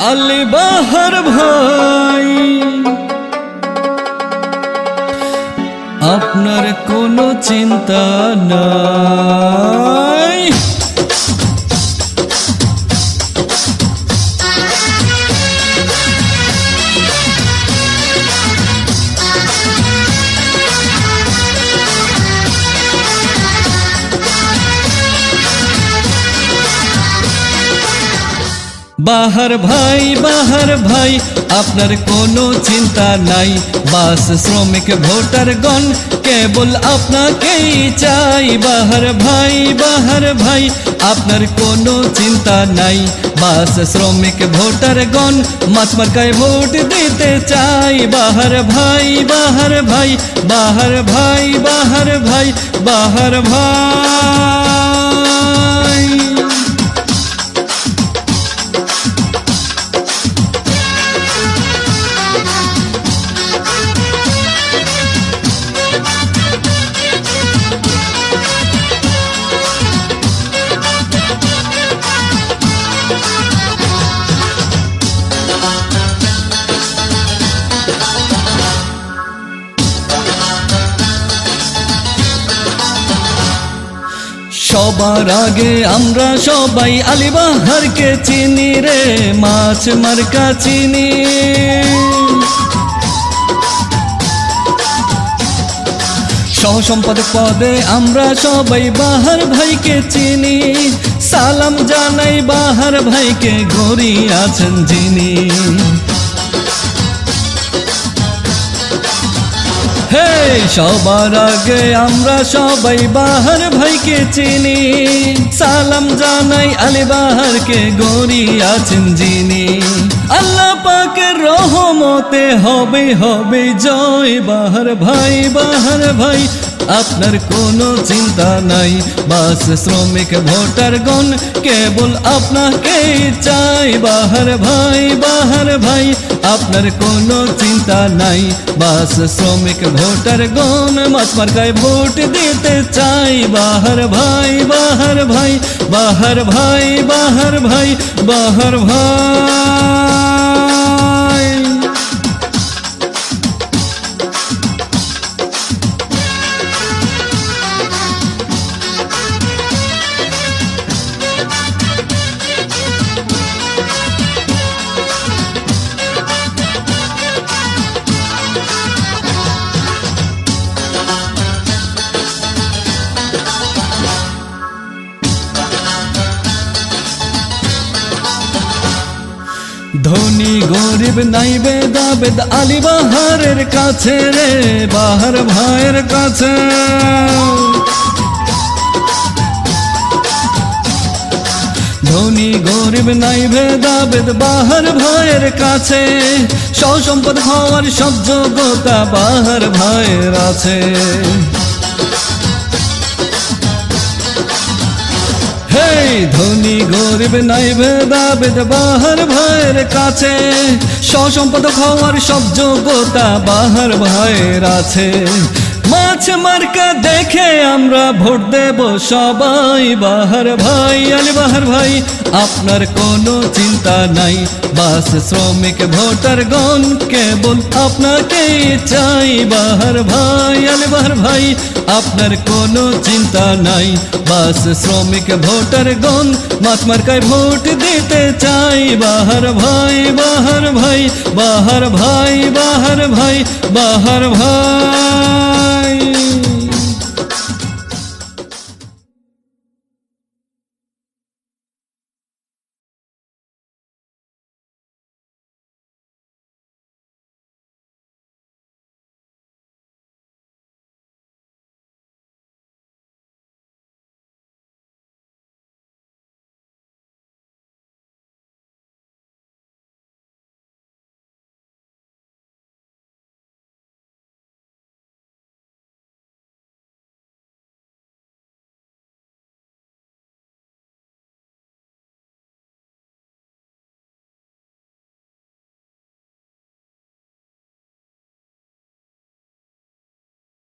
আলি বাহার ভাই। আপনার কোনো চিন্তা নাই। বাহার ভাই বাহার ভাই, আপনার কোনো চিন্তা নাই। বাস, শ্রমিক, ভোটার গণ, কেবল আপনাকেই চাই। বাহার ভাই বাহার ভাই, আপনার কোনো চিন্তা নাই। বাস, শ্রমিক, ভোটার গণ, মাছ মার্কায় ভোট দিতে চাই। বাহার ভাই বাহার ভাই বাহার ভাই বাহার ভাই বাহার ভাই। সবার আগে আমরা সবাই আলিবাহারকে চিনি রে, মাছ মার্কা চিনি। সহ সম্পাদক পদে আমরা সবাই বাহার ভাইকে চিনি। সালাম জানাই বাহার ভাইকে গড়ি আছেন যিনি। হে সবার আগে আমরা সবাই বাহার ভাইকে চিনি। সালাম জানাই আলী বাহারকে, গরি আছেন যিনি। আল্লাহ পাকের রহমতে হবে হবে জয় বাহার ভাই বাহার ভাই। আপনার কোনো চিন্তা নাই। বাস, শ্রমিক, ভোটার গণ, কেবল আপনাকে চাই। বাহার ভাই বাহার ভাই, আপনার কোনো চিন্তা নাই। বাস, শ্রমিক, ভোটার গণ, মাছ মার্কায় ভোট দিতে চাই। বাহার ভাই বাহার ভাই বাহার ভাই বাহার ভাই বাহার ভাই। ধনী গরিব নাই বেদাবেদ আলী বাহারের কাছে রে, বাহার ভাইয়ের কাছে। ধনী গরিব নাই ভেদাবেদ বাহার ভাইয়ের কাছে। সসম্পদ হওয়ার সব যোগ্যতা বাহার ভাইয়ের আছে। ধনী গরিব নাই ভেদা বাহার ভাইয়ের কাছে। সসম্পদ খাওয়ার সব যোগ্যতা বাহার ভাইয়ের আছে। মাছ মার্কা দেখে আমরা ভোট দেব সবাই। বাহার ভাই, আলি বাহার ভাই, আপনার কোনো চিন্তা নাই। বাস শ্রমিক ভোটার গণ, কেবল আপনাকে চাই। বাহার ভাই, আলি বাহার ভাই, আপনার কোনো চিন্তা নাই। বাস শ্রমিক ভোটার গণ, মাছ মার্কায় ভোট দিতে চাই। বাহার ভাই বাহার ভাই বাহার ভাই বাহার ভাই বাহার ভাই।